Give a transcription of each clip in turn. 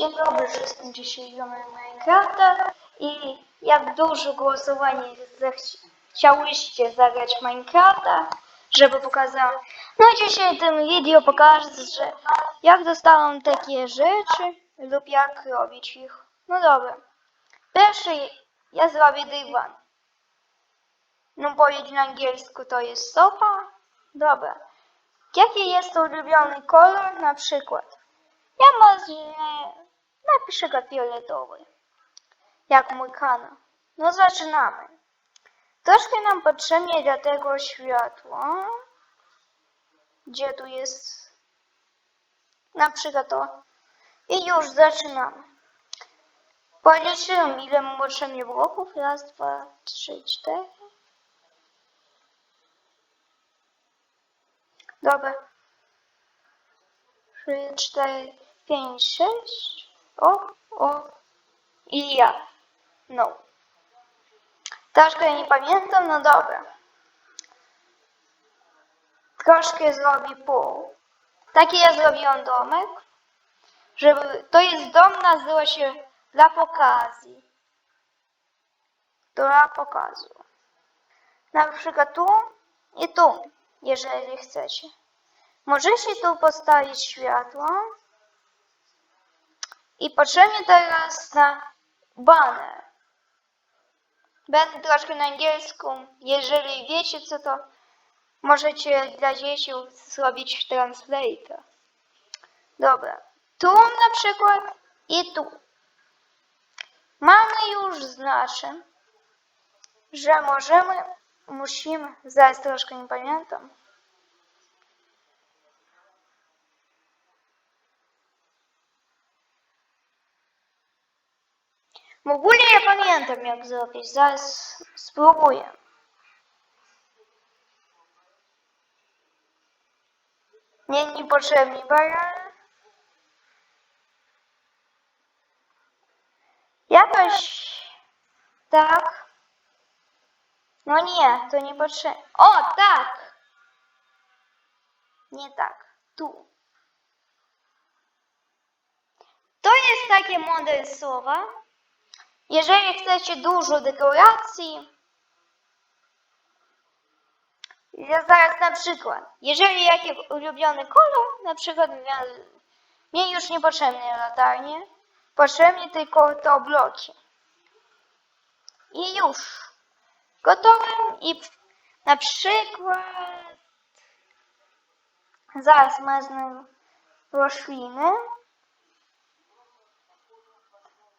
Dzień dobry wszystkim dzisiaj gramy Minecrafta i jak dużo głosowań chciałyście zagrać Minecrafta, żeby pokazać. No dzisiaj tym video pokażę, że jak dostałam takie rzeczy lub jak robić ich. No dobra. Pierwszy ja zrobię dywan. No powiedzieć na angielsku to jest sofa. Dobra. Jaki jest ulubiony kolor na przykład? Ja może napiszę go fioletowy. Jak mój kanał. No zaczynamy. Troszkę nam potrzebnie do tego światła. Gdzie tu jest? Na przykład to. I już zaczynamy. Policzyłem ile mu potrzebnie bloków. Raz, dwa, trzy, cztery. Dobra. Trzy, cztery, pięć, sześć. O, o. I ja. No. Troszkę nie pamiętam, no dobra. Troszkę zrobię pół. Taki ja zrobiłam domek. Żeby, to jest dom, nazywa się dla pokazji. Dla pokazu. Na przykład tu i tu, jeżeli chcecie. Możecie tu postawić światło. I potrzebnie teraz na banner. Będę troszkę na angielsku. Jeżeli wiecie co to, możecie dla dzieci zrobić translator. Dobra. Tu na przykład i tu. Mamy już znaczy, że możemy, musimy, zaraz troszkę nie pamiętam. W ogóle ja pamiętam jak zrobić, zaraz spróbuję. Nie, niepotrzebni baran. Jakoś tak. No nie, to nie potrzebne. O, tak! Nie tak, tu. To jest takie model słowa. Jeżeli chcecie dużo dekoracji, ja zaraz na przykład, jeżeli jakiś ulubiony kolor, na przykład mnie już nie potrzebne latarnie, potrzebne tylko to bloki. I już. Gotowe i na przykład zaraz maznę rośliny.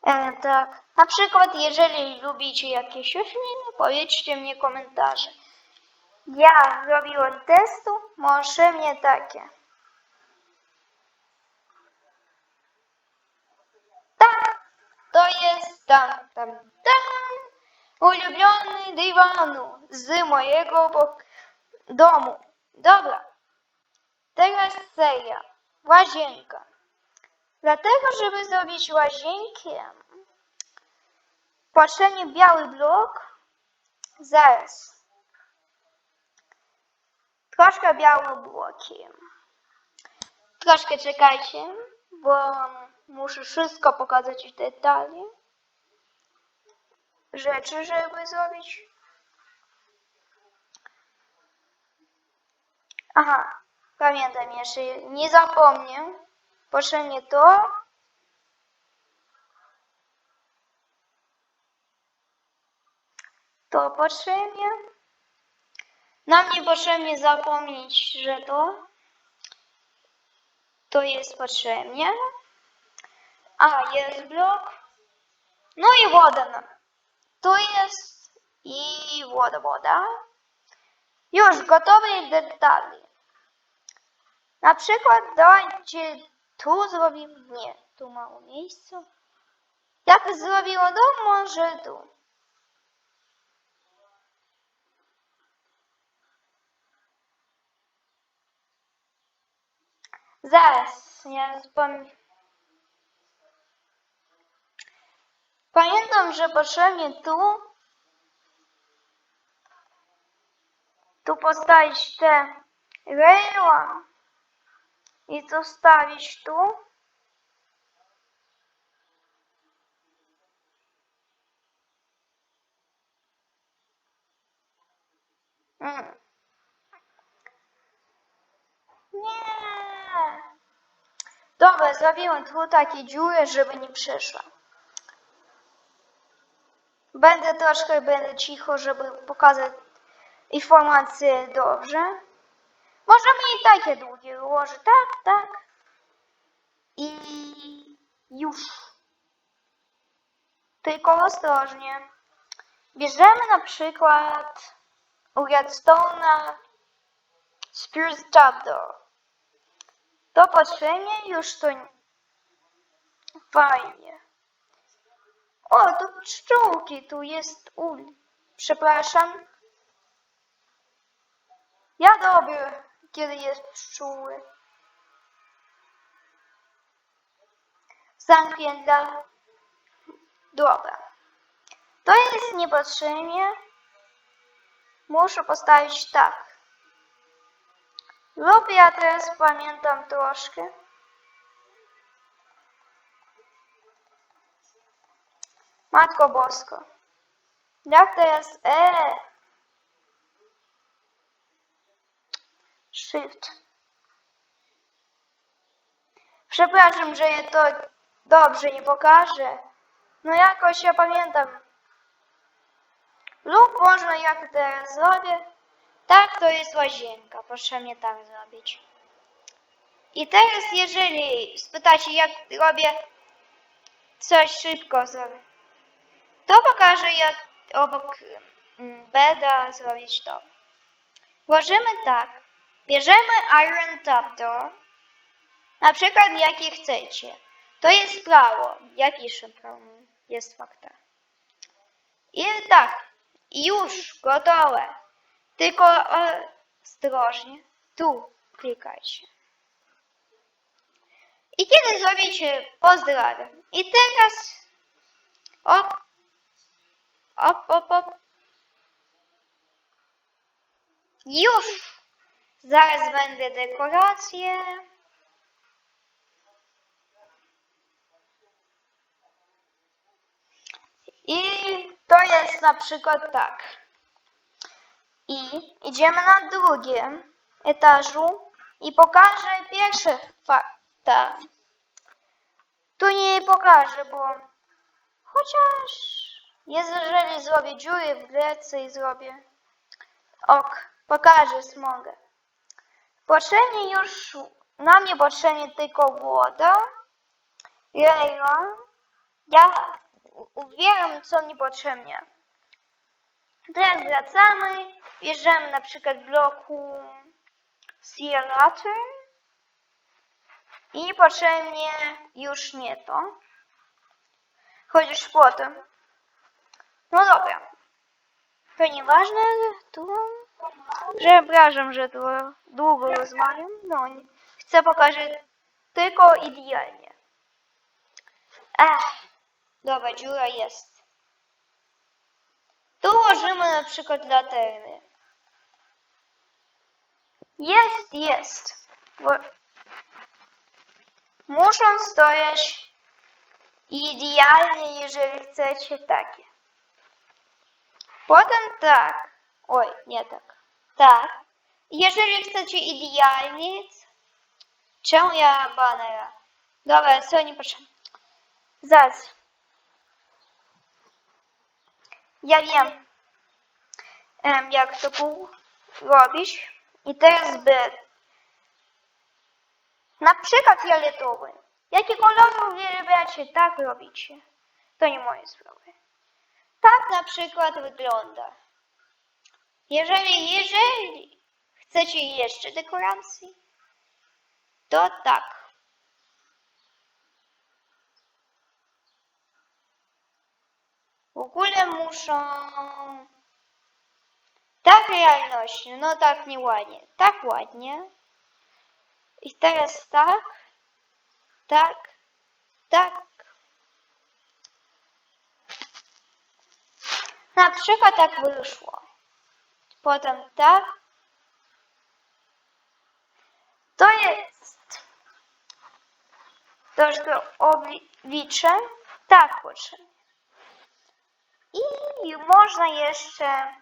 E, tak. Na przykład, jeżeli lubicie jakieś rośliny, powiedzcie mnie komentarze. Ja robiłem testu, może mnie takie. Tak, to jest tam, tam, tam, ulubiony dywanu z mojego domu. Dobra, teraz seria, łazienka. Dlatego, żeby zrobić łazienkę, potrzebny biały blok. Zaraz. Troszkę białym blokiem. Troszkę czekajcie, bo muszę wszystko pokazać w detali. Rzeczy, żeby zrobić. Aha, pamiętam jeszcze, nie zapomnę. Potrzebnie to. To potrzebnie. Nam nie potrzebnie zapomnieć, że to. To jest potrzebnie. A, jest blok. No i woda. Tu jest i woda, woda. Już gotowe detali. Na przykład dajcie tu zrobimy. Nie, tu mało miejsca. Jak zrobiło dom, może tu. Zaraz, ja pam... Pamiętam, że potrzebnie tu tu postawić te rejła i zostawić tu. Mm. Nie. Dobra, zrobiłem tu takie dziury, żeby nie przeszła. Będę troszkę, będę cicho, żeby pokazać informacje dobrze. Możemy i takie długie ułożyć. Tak, tak. I już. Tylko ostrożnie. Bierzemy na przykład u Redstone'a Spears Chapter. To patrzenie już to nie- fajnie. O, tu pszczółki, tu jest ul. Przepraszam. Ja lubię, kiedy jest pszczóły. Zamknięta. Dobra. To jest niepotrzebnie. Muszę postawić tak. Lub ja teraz pamiętam troszkę. Matko Bosko. Jak teraz? E. Shift. Przepraszam, że je to dobrze nie pokażę. No jakoś ja pamiętam. Lub można jak teraz zrobię. Tak, to jest łazienka. Proszę mnie tak zrobić. I teraz, jeżeli spytacie, jak robię coś szybko zrobię, to pokażę, jak obok mm, beda zrobić to. Włożymy tak. Bierzemy Iron Trapdoor. Na przykład jaki chcecie. To jest prawo. Ja piszę prawo. Jest fakta. I tak. Już gotowe. Tylko ostrożnie. Tu klikajcie. I kiedy zrobicie, pozdrawiam. I teraz op, op, op, op. Już! Zaraz będę dekoracje. I to jest na przykład tak. I idziemy na drugim etażu i pokażę pierwsze fakta. Tu nie pokażę, bo chociaż jeżeli zrobię dziury w grecy i zrobię ok, pokażę smogę. Potrzebnie już, na mnie potrzebnie tylko woda, Rejron. Ja uwieram, co mi potrzebnie. Teraz wracamy, bierzemy na przykład bloku Sierrator i potrzebnie już nie to, chociaż potem. No dobra, to nieważne, tu, Вже ображам житло долго розмарин, но ну, не. це покаже тико і діяння. Ех, добре, джура єст. Того ж ми, наприклад, для терміни. Єст, єст. Можем стоящ ідеальні, ежели це читаки. Потім так. Ой, не так. Tak. Jeżeli chcecie idealnie, czemu ja banera? Dobra, co nie potrzebne. Zaraz. Ja wiem, em, jak to pół robisz. I teraz by na przykład fioletowy. Jakie kolory wybieracie, tak robicie. To nie moje sprawy. Tak na przykład wygląda. Jeżeli, jeżeli chcecie jeszcze dekoracji, to tak. W ogóle muszą... Tak realności, no tak nieładnie. Tak ładnie. I teraz tak, tak, tak. Na przykład tak wyszło potem tak. To jest troszkę oblicze, tak potrzebne. I można jeszcze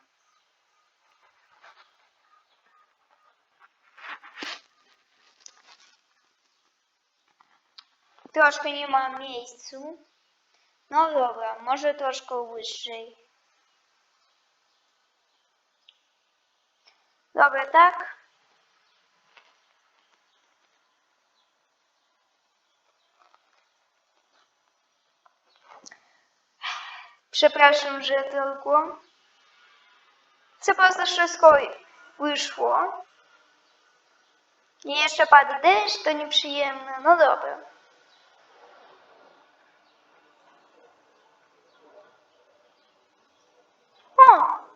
troszkę nie ma miejscu. No dobra, może troszkę wyżej. Dobra, tak? Przepraszam, że tylko. Po prostu wszystko wyszło. I jeszcze pada deszcz, to nieprzyjemne. No dobra. O!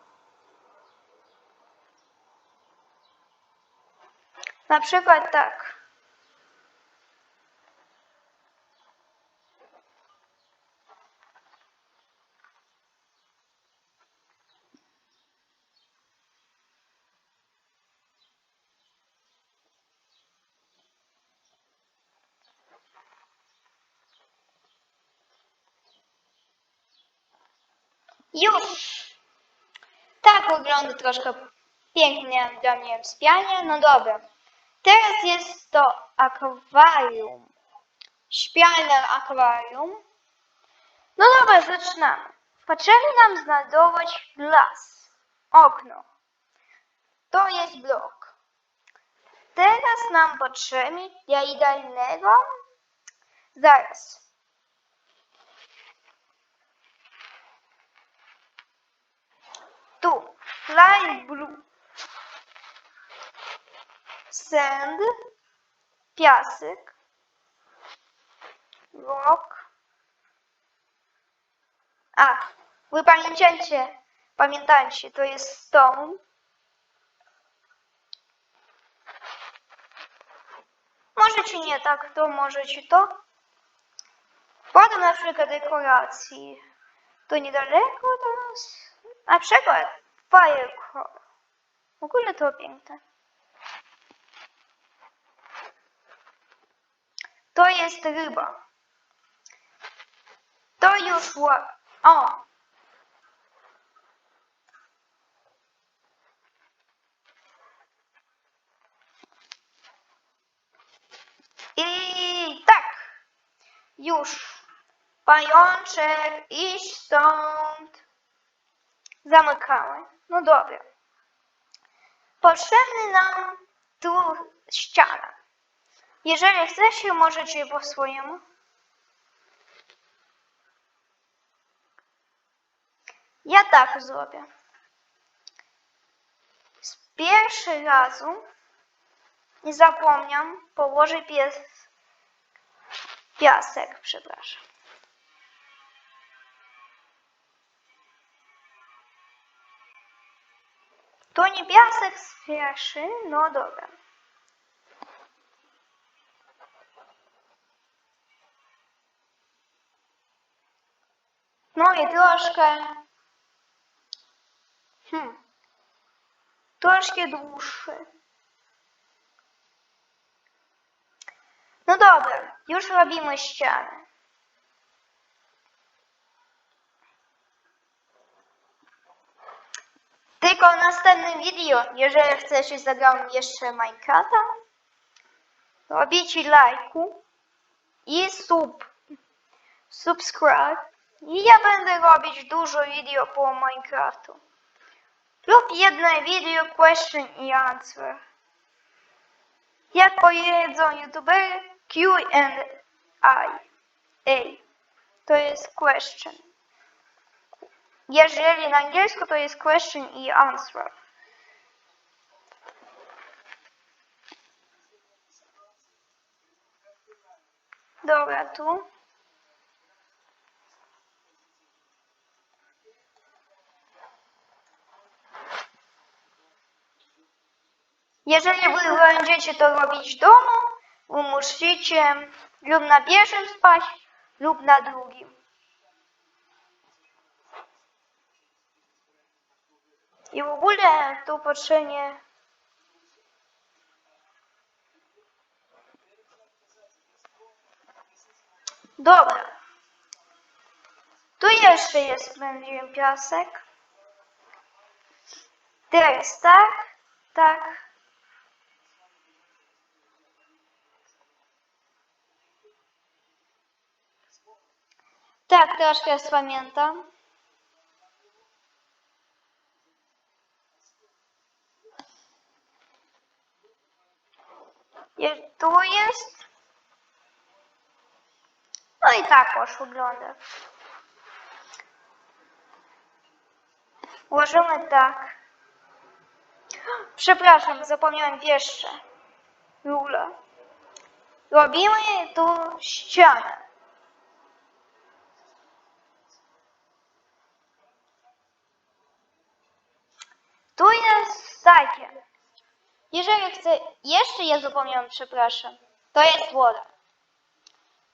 Na przykład tak. Już! Tak wygląda troszkę pięknie dla mnie wspianie. No dobra. Teraz jest to akwarium. Śpialne akwarium. No dobra, zaczynamy. Potrzebny nam znajdować las. Okno. To jest blok. Teraz nam potrzebny dla idealnego. Zaraz. Tu. Light blue. Sand. Piasek. Rock. A, wy pamiętacie, pamiętajcie, to jest stone. Możecie nie tak, to możecie to. Potem na przykład dekoracji. To niedaleko do nas. Na przykład firecracker. W ogóle to piękne. To jest ryba. To już ła... O! I tak. Już. Pajączek, idź stąd. Zamykamy. No dobra. Potrzebny nam tu ściana. Jeżeli chcecie, możecie po swojemu. Ja tak zrobię. Z pierwszy razu nie zapomniam położyć pies, piasek, przepraszam. To nie piasek z pierwszy, no dobra. I troszkę. Hmm. Troszkę. No dobra, już robimy ścianę. Tylko w następnym video, jeżeli chcecie zagrać jeszcze Minecrafta, robicie lajku i sub, subscribe i ja będę robić dużo video po Minecraftu. Lub jedno video question i answer. Jak powiedzą youtuber Q&A. To jest question. Jeżeli na angielsku to jest question i answer. Dobra, tu. Jeżeli wy będziecie to robić w domu, wy musicie lub na pierwszym spać, lub na drugim. I w ogóle tu potrzebnie Dobra. Tu jeszcze jest będzie piasek. Teraz tak, tak. Tak, troszkę pamiętam. Je- Tu jest. No i tak już wygląda. Łożymy tak. Przepraszam, zapomniałem jeszcze. Rula. Robimy tu ścianę. Tu jest takie. Jeżeli chcę, jeszcze ja zapomniałem, przepraszam. To jest woda.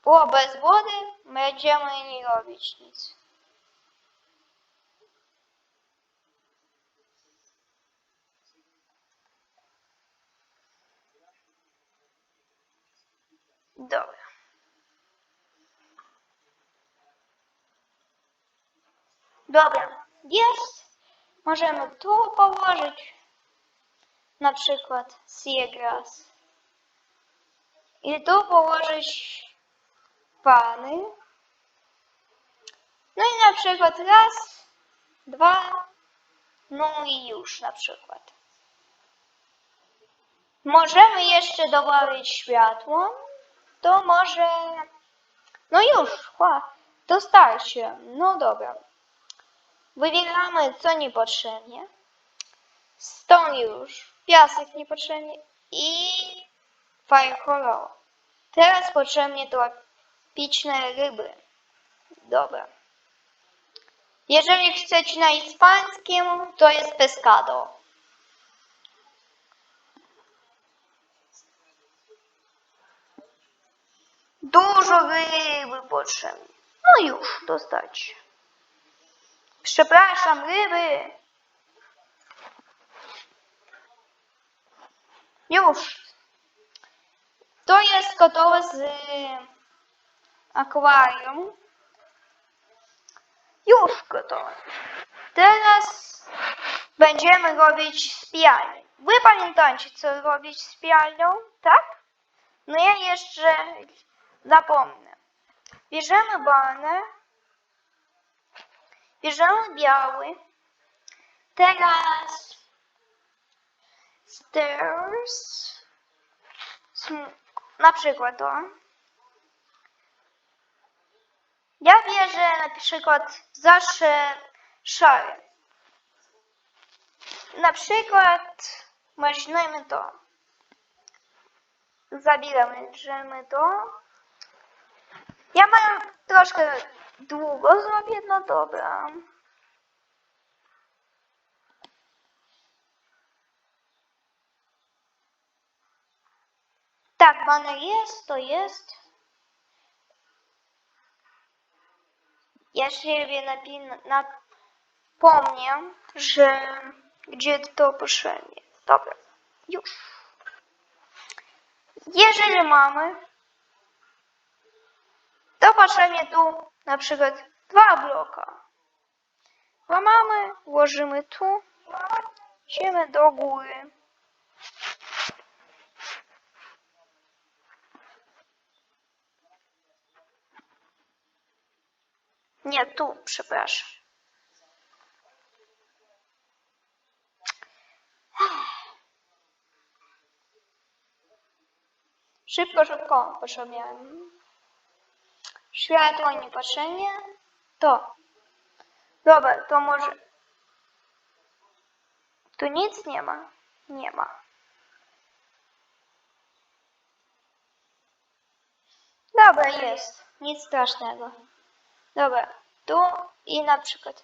Bo bez wody będziemy nie robić nic. Dobra. Dobra, jest. Możemy tu położyć na przykład seagrass. I tu położyć pany. No i na przykład raz, dwa, no i już na przykład. Możemy jeszcze dołożyć światło. To może... No już, chła. To starczy. No dobra. Wybieramy co niepotrzebnie. Stąd już piasek niepotrzebnie i fajne kolor. Teraz potrzebnie tropiczne ryby. Dobra. Jeżeli chcecie na hiszpańskim, to jest pescado. Dużo ryby potrzebne. No już, dostać. Przepraszam, ryby. Już. To jest gotowe z akwarium. Już gotowe. Teraz będziemy robić spialnię. Wy pamiętacie, co robić z spialnią, tak? No ja jeszcze zapomnę. Bierzemy banę. Bierzemy biały. Teraz stairs. Na przykład to. Ja bierze na przykład zawsze szary. Na przykład weźmiemy to. Zabieramy to. Ja mam troszkę długo zrobię, no dobra. Tak, baner jest, to jest. Ja sobie napin- napomnę, że gdzie to potrzebnie. Dobra, już. Jeżeli mamy, to potrzebnie tu na przykład dwa bloka. Łamamy, włożymy tu, idziemy do góry. Nie, tu, przepraszam. Szybko, szybko, potrzebujemy. Światło niepotrzebnie. To. Dobra, to może... Tu nic nie ma? Nie ma. Dobra, jest. Nic strasznego. Dobra, tu i na przykład.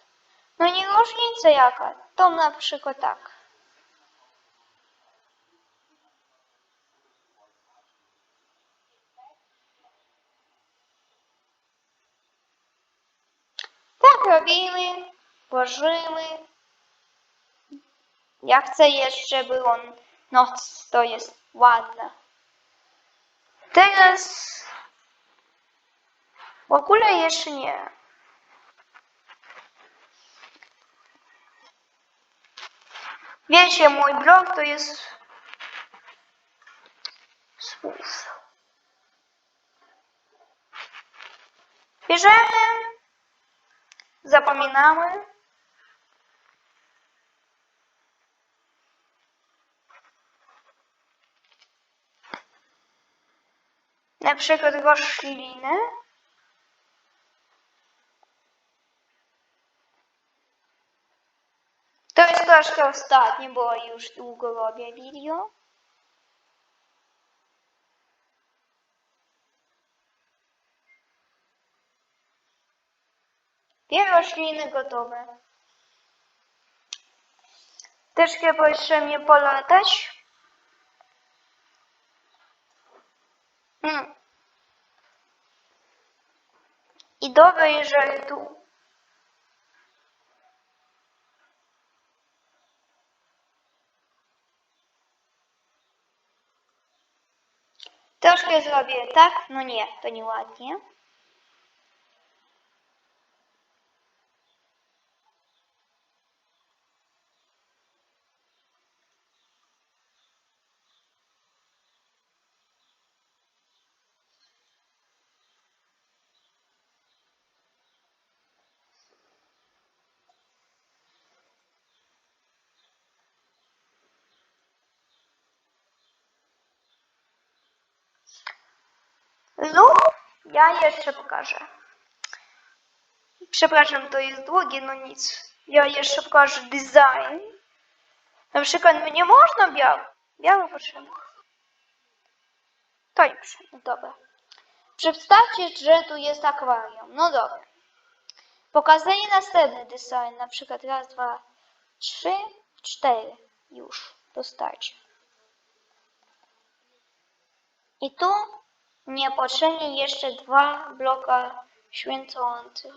No nie różnica jaka. To na przykład tak. Tak robimy, włożymy. Ja chcę jeszcze, by on noc, to jest ładne. Teraz w ogóle jeszcze nie. Wiecie, mój blog to jest słów. Bierzemy zapominamy. Na przykład rośliny. To jest troszkę ostatnie, bo już długo robię video. Dwie rośliny gotowe. Troszkę potrzebnie polatać. Mm. I dobrze, jeżeli tu Troszkę zrobię tak, no nie, to nieładnie. Lub ja jeszcze pokażę. Przepraszam, to jest długie, no nic. Ja jeszcze pokażę design. Na przykład nie można biały. Biały potrzebny. To nie potrzebne, dobra. Przedstawcie, że tu jest akwarium. No dobra. Pokazanie następny design. Na przykład raz, dwa, trzy, cztery. Już. Dostarczy. I tu niepotrzebnie jeszcze dwa bloka święcących.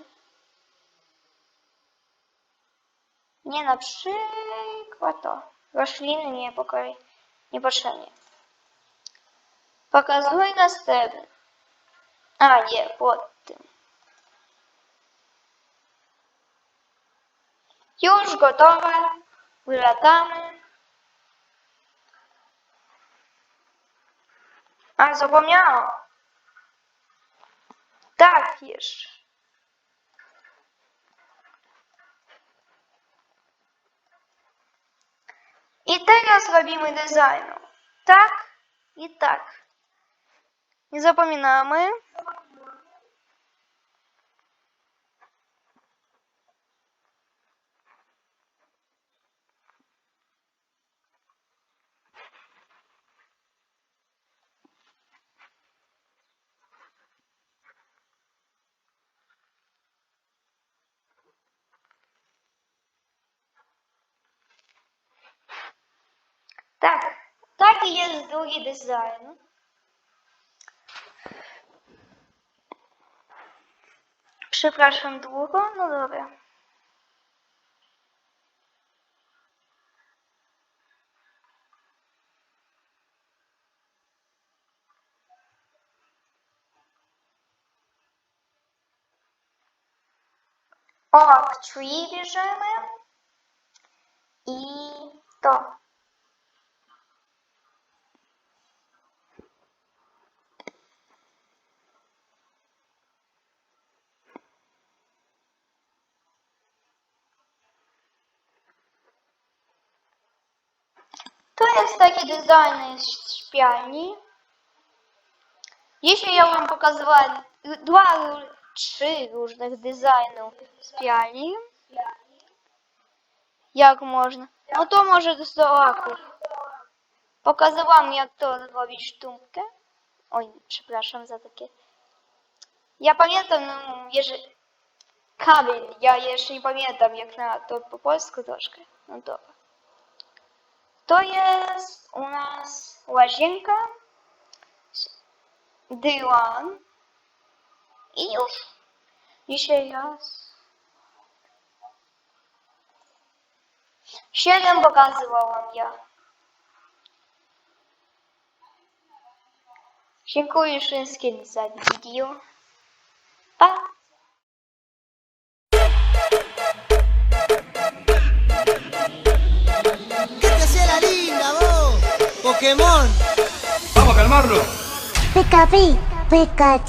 Nie na przykład to. Rośliny nie pokoi niepotrzebnie. Pokazuję następny. A nie, pod tym. Już gotowe. Wylatamy. A, zapomniałam. Tak, jeszcze. I teraz robimy designu. Tak i tak. Nie zapominamy. Jest drugi design. Przepraszam długo, no dobra. Oak tree bierzemy i to. To jest taki design z śpialni. Jeśli ja wam pokazywała dwa, trzy różnych designów sypialni, jak można, no to może do oaków. Pokazywałam jak to zrobić sztukę. Oj, przepraszam za takie. Ja pamiętam, no, jeżeli... Ja jeszcze nie pamiętam jak na to po polsku troszkę. No dobra. To jest u nas łazienka, dywan i już. Dzisiaj raz. Siedem pokazywałam ja. Dziękuję wszystkim za video. Pa! linda, vos. Pokémon. Vamos a calmarlo. Pica, pica,